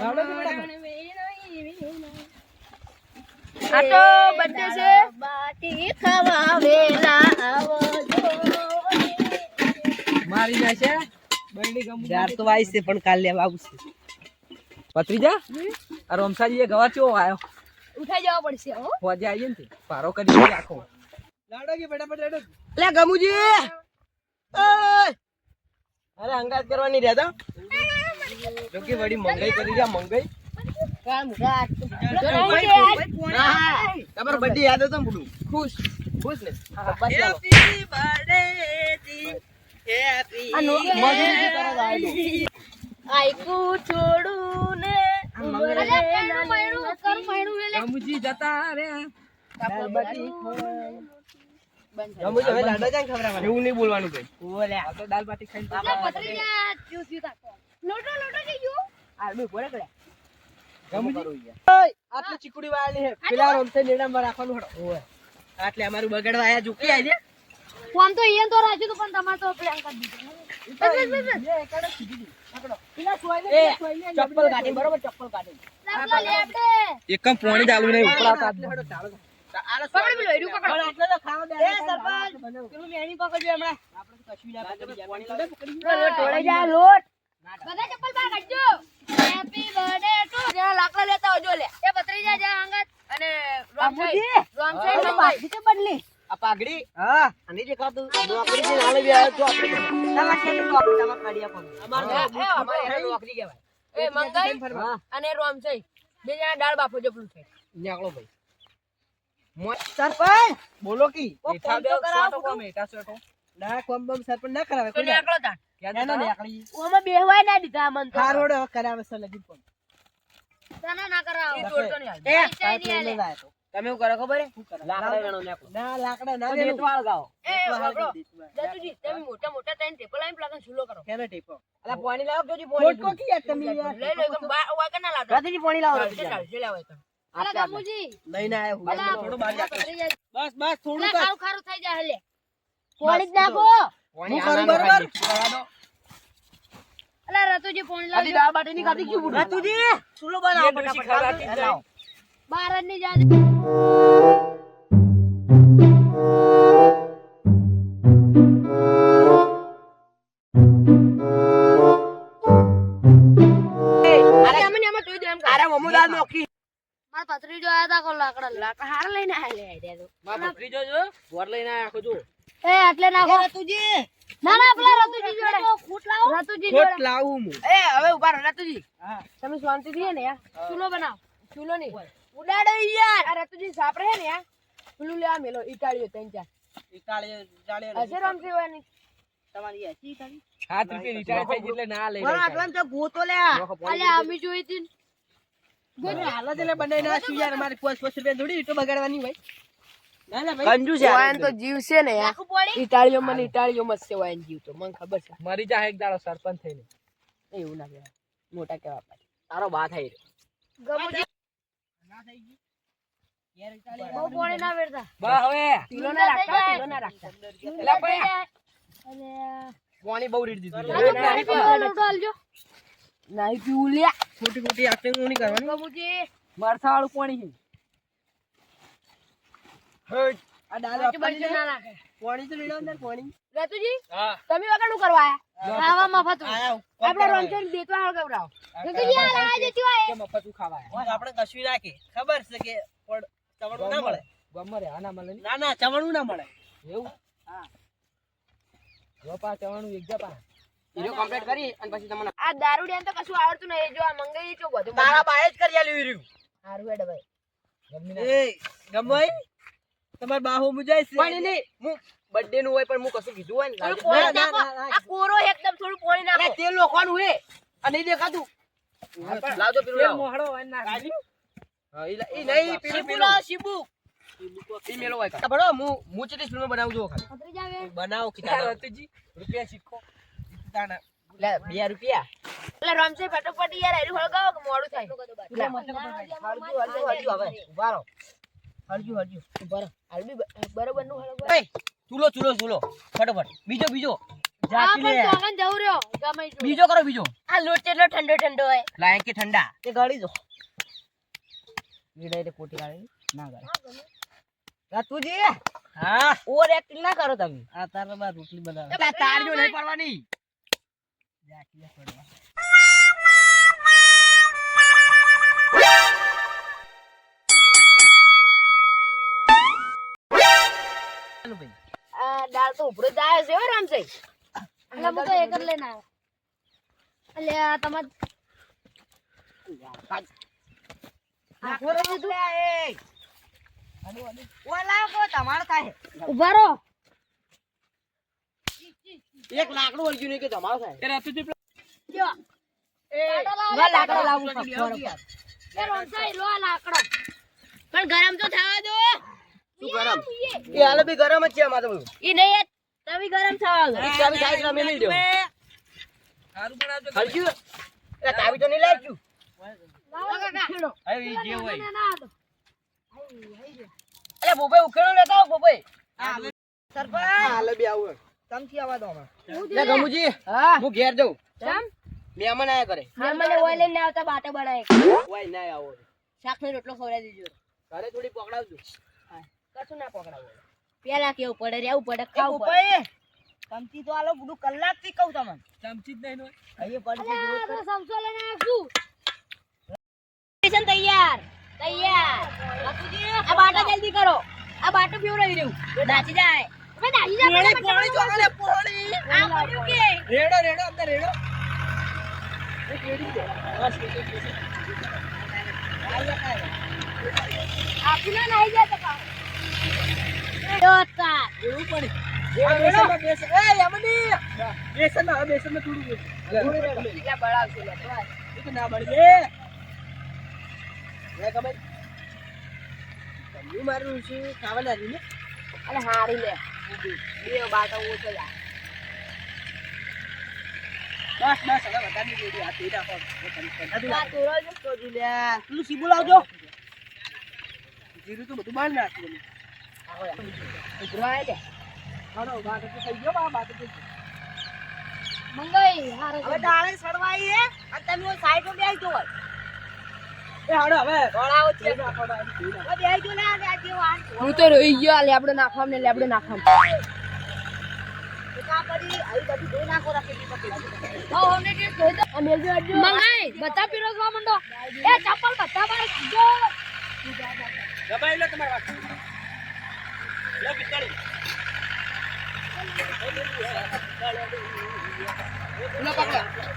લાડો આ તો birthday છે. બાટી ખાવા વેલા આવજો મારી જાય છે. બરડી ગમું ચાર તો વાઈસ છે પણ કાલે લેવા આવશે પત્રીજા આ રોમસાજી એ ગવા ચો આવ્યો ઉઠાઈ જવા પડશે હો. હોજે આવીએ ને પારો કરી આખો. લાડો કે ફટાફટ લાડો? લે ગમુજી! અરે અંગાત કરવાની રહેતા. જો કે વળી મંગાઈ કરી જા મંગાઈ તમારો બર્થડે યાદ હતો ને બધું ખુશ. ખુશ ને? બસ ચાલો. હેપી નો- મજૂરી કરો તો આયલો. આ આટલી ચીકુડી વાળી હે. પેલા રાખવાનું હડો. ઓય. આટલે અમારું બગડવા આયા ઝૂકી આઈ ફોન તો અહીંયા તો રાખ્યું હતું પણ તમારે તો પ્લાન કરી દીધું. એ ચપ્પલ કાઢી બરોબર ચપ્પલ કાઢી. લાપલા લે આપણે એકમ પોણી ચાલુ નહીં ચાલો. પણ તો આપણે તો પાણી લાકડા લેતા આવજો લે. એ પત્રીજા જા અંગત અને રોમસાઈ રોમસાઈ મંગાઈ બદલી. આ પાઘડી? હા. અને જે ખાતું નોકરી થી નાલે બી આવ્યો તો આપણે તમાર કેની નોકરી તમાર કાઢી આપો. અમાર એ, એ, નોકરી કહેવાય. એ મંગાઈ અને રોમસાઈ બે જણા દાળ બાફો જો પેલું છે. નીકળો ભાઈ. સરપંચ બોલો કી મીઠા બે સોટો કો મીઠા સોટો ના કોમ બમ સરપંચ ના કરાવે કોઈ નીકળો તા એનો? નીકળી ઓમાં બેહવાય ના દીધા મન તો હારોડ કરાવે છે લગી પણ તને ના કરાવો બસ તોડતો નહીં હાલ. એ નહીં હાલે. તમે શું કરો ખબર હે લાકડા વેણો નાખો ના લાકડા ના વેણો દેતવાળ ગાઓ એ વાપરો. જતુજી તમે મોટા મોટા ત્રણ ટેપો લાઈન પ્લાગન ચૂલો કરો કેનો ટેપો અલા પાણી લાવો જોજી પાણી ફોટો કી યાર તમે યાર લઈ લો એકદમ બા- ના લાવતા. રાતીજી પાણી લાવો ચાલશે, લાવો એકદમ. લઈને આયો થોડું બહાર અલા, રાખો. પકડી જાય. બસ બસ થોડું કર. ખારું ખારું થઈ જાય લે. બસ, નાખો. હું કરું બરોબર? અલા, રતુજી, પોણી આધી લાવજો. દાળ બાટી ની કાઢી ક્યું બુડું રાતુજી સુલો બનાવો એ ડોશી ખવડાવતી જ લાવો. મારા પથરી જોયા તા કો લાકડા લાકડા હાર લઈને આયા લે આયા તો. માં બકરી જો વર લઈને આયા ખોજો એ એટલે નાખો રાતુજી. ના ના પેલા રતુજી જોડે. ખૂટ લાવો. રતુજી ખોટ જોડે. લાવું હું. એ હવે ઊભા રહો રતુજી. હા. તમે શાંતિ થી ને યાર ચૂલો બનાવ. ચૂલો નહીં. ઉડાડો યાર. આ રતુજી સાપરે હે ને યાર પેલું લેવા મેલો ઇટાળીઓ ત્રણ ચાર. ઇટાળીઓ ઇટાળીઓ હશે રામસી વાની તમારી એસી ઇટાળી હાથ રૂપિયા રિટાયર થાય એટલે ના લઈ આટલા તો ગોતો લ્યા અલે આમી જોઈ હતી મોટા પાછા તારો બા થાય બહુ પોણી ના વેડતા બા હવે તીલો ના રાખતા તીલો ના રાખતા એલા ભાઈ અને બહુ રીડ દીધું નહીં પીવું લ્યા ખોટી ખોટી acting નહીં કરવાની. બાબુજી મરસા વાળું પાણી આ છે. ના નાખે. પાણી તો રેડો અંદર પાણી. રતુજી હા. તમે વગાડું કરવા આયા? ખાવા મફત આપણે રમચેન દેતવા હાલ કવરાવ રતુજી આ લાયા જતી હોય. કે મફતું ખાવા હોય આપણે કશું નાખી ખબર છે કે પણ ચવણું ના મળે. ગમરે મળે ના ના ચવણું ના મળે. એવું? હા. ચવાનું એક જપા વિડિયો કમ્પ્લીટ કરી અને પછી તમને આ દારૂડિયા તો કશું આવડતું નહીં. જો આ મંગાઈ જો બધું તારા બાએ જ કરી આલ્યું રહ્યું હારું હેડ ભાઈ એ ગમભાઈ તમાર બાહુ મુજાય છે. પણ નહીં હું બર્થડે નું હોય પણ હું કશું કીધું હોય ને થોડું ના, નાખો. આ કોરો એકદમ થોડું પોણી નાખો. તે લોકોનું હે. અને દેખાતું. લાવજો પેલું લાવ. મોહડો હોય ના હા, ઈ નહીં પેલું પેલું શીબુ બનાવું જાવે બનાવો રૂપિયા શીખો. બે રૂપિયા. એટલે રમશે ફટોફટ યાર હારું હળગાવો કે મોડું થાય? હળજુ હળજુ હળજુ હવે ઊભા હળજુ હળજુ બરો હાલ બરોબરનું હળગો ચૂલો ચૂલો ચૂલો. ફટાફટ. બીજો બીજો. બીજો કરો બીજો. આ લોટ કેટલો ઠંડો ઠંડો હોય? લાયક કે ઠંડા? તે ગાળી દો. વીડાઈ કોટી ગાળી. ના ગાળી. રતુજી હા. ઓવર એક્ટિંગ ના કરો તમે. આ તારે રોટલી બનાવ તાર જો નહીં પડવાની. દાળ તો ઉભરો જાય છે હો રામસાઈ એટલે હું તો એક જ લઈને આવ્યો. એટલે થાય. ઊભા રહો. એક લાકડું વળગ્યું નહીં કે તમારો થાય. એ રાતુજી જો. પાટો લાવો, લાકડું લાકડું. એ લાકડો. પણ ગરમ તો થવા દો. શું ગરમ? એ હાલે બી ગરમ જ છે અમારે તો બધું. નહીં તવી ગરમ થવા દો. ચાવી થાય એટલે લઈ દો સારું બનાવજો હલજ્યું એ તાવી તો નહીં લાગ્યું હવે જે હોય. ના, ના, તો. અરે બોભાઈ ઉકેલો લેતા આવો બોભાઈ સરપંચ. હાલ બી આવું. તમથી આવા દો હું ગમુજી હા. હું ઘેર જઉં. મહેમાન આયા કરે. હા ઓય લઈને આવતા બાટે બનાય ઓય ના આવો શાકનો રોટલો ખવડાવી દેજો. ઘરે થોડી પકડાવજો. કશું ના પકડાવો. પેલા કેવું પડે રહેવું પડે ખાવું પડે. બોભાઈ તો આલો બધું કલાકથી કહું તમને. ચમચી જ નહીં હોય. અહીંયા પડી અલ્યા, લઈને આવશું સ્ટેશન તૈયાર. તૈયાર. બાપુજી આ બાટા જલ્દી કરો. આ બાટો પીવડાવી રહ્યું? નાચી જાય. હવે નાચી જાય પોણી પોણી ચોકલે પોણી. આ પડ્યું કે? રેડો રેડો અંદર રેડો. આપીને નાઈ જાય તો કામ જોતા એવું પડી બેસનમાં એ યમની! બેસનમાં હવે બેસનમાં થોડું થોડું બળાવશે લે તો ના લે મારું ને અને હારી લે. બે બાટો ઓછો જાય બસ બસ હવે વધારી દીધી આ તેડા પર આ તોરો જો તો જી લે. પેલું સીબુ લાવજો. જીરું તો બધું બાંધ નાખ્યું લે હાલો બાટ તો થઈ ગયો બા બાટ તો મંગાઈ હારે હવે ડાળે સડવાઈ હે અને તમે સાઈડમાં બેસી જો હું તો રોઈ ગયો આ લેબડો નાખવા ને લેબડો નાખવા. બધી પીરસવા માંડો. એ ચપ્પલ બધા લો તમારી વાત લો પકડો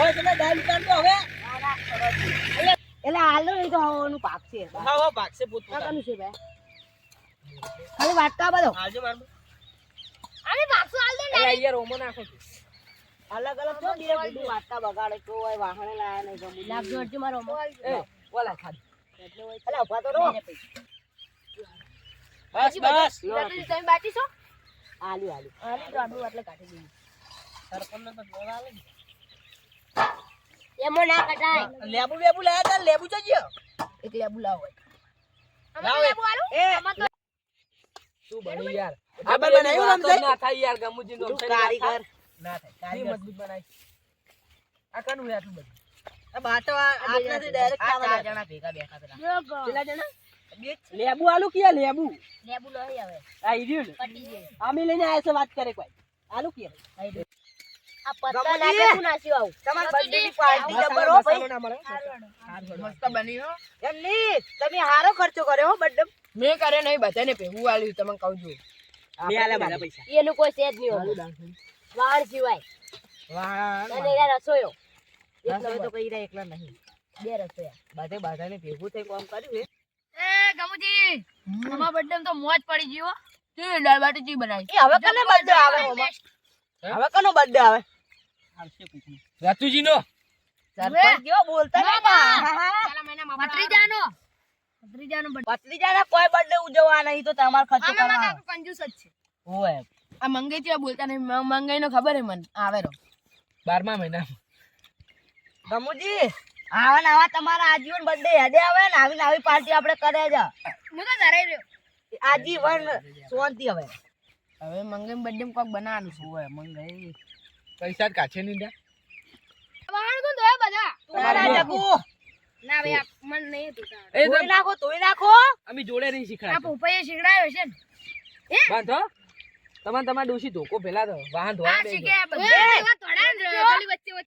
ઓય તમે દાલ કાઢો હવે. એટલે હાલો એ તો હવાનું પાક છે. હા હા ભાગશે પૂત કાકાનું છે ભાઈ. ખાલી વાટકા બધો. હાલજો મારું. અરે પાકસો હાલ દે અરે યાર ઓમો નાખો અલગ અલગ તો બે બધું વાટકા બગાડે તો વાહણે લાયા નહીં ગમું લાગજો અડજો મારો એ ઓલા ખાલી. અલા ઊભા તો રહો. બસ બસ. તમે બાકી છો? આલુ આલુ આલી તો આડું એટલે કાઢી દઈએ. ને. લેબુ લેબુ લાયા તા લેબુ જજો. એક લેબુ લાવો લાવો લેબુ આલો? એ. બની યાર? આ બે બનાવ્યું ના થાય યાર ગમુજીનું તું કારીગર? ના થાય કારીગર. કારીગર. મજબૂત બનાય. આ કાનું આટલું બધું? આ બાટો આ આટલાથી ડાયરેક્ટ ખાવાના જણા ભેગા બેઠા હતા કેટલા જણા? લેબુ આલુ લેબુ? લેબુ લઈ આવે. આ જાય. આમે લઈને આયા છે વાત કરે કોઈ. તમે હારો ખર્ચો કર્યો હો મેં કરે નહીં બધાને ભેગું આલ્યું તમને કહું છું. મેં આલ્યા બધા પૈસા. એનું કોઈ સેજ નહીં હોતું વાહણ સિવાય. અને એના રસોયો એક તો કઈ રહ્યા એકલા નહીં. બે રસોયા બધે બધાને ભેગું થઈ કામ કર્યું એ ગમુજી અમારા બર્થડે તો મોજ પડી ગયો તે દાળ બાટી ચી બનાવી? હવે કને બર્થડે આવે? હવે કનો બર્થડે આવે? રાતુજી નો કેવો બોલતા ભત્રીજાનો. ભત્રીજાનો ભત્રીજાના કોઈ બર્થડે ઉજવવા નહીં તો તમારે ખર્ચો કરવાનો કંજૂસ જ છે. ઓય આ મંગાઈ છે બોલતા નહીં. મંગાઈ નો ખબર હે મને? આવે રો બારમા મહિના. ગમુજી આવા ને આવા તમારા આજીવન બર્થડે યાદે આવે ને આવી આવી પાર્ટી આપણે કરે છે હું તો ધરાઈ રહ્યો. આજીવન શાંતિ હવે. હવે મંગાઈ બર્થડે કોક બનાવવાનું શું હોય મંગાઈ. પૈસા જ કાચે નહીં દે વાહણ કોણ ધોયા બધા તમારા જગુ ના ભાઈ મન નહીં એ ધોઈ નાખો ધોઈ નાખો અમે જોડે નહીં આ શીખડાય પોપૈયે શીખડાયો છે ને બાંધો તમારે તમારે ડોશી ધોકો પેલા તો વાહન ધોવા દે શીખે બધે વચ્ચે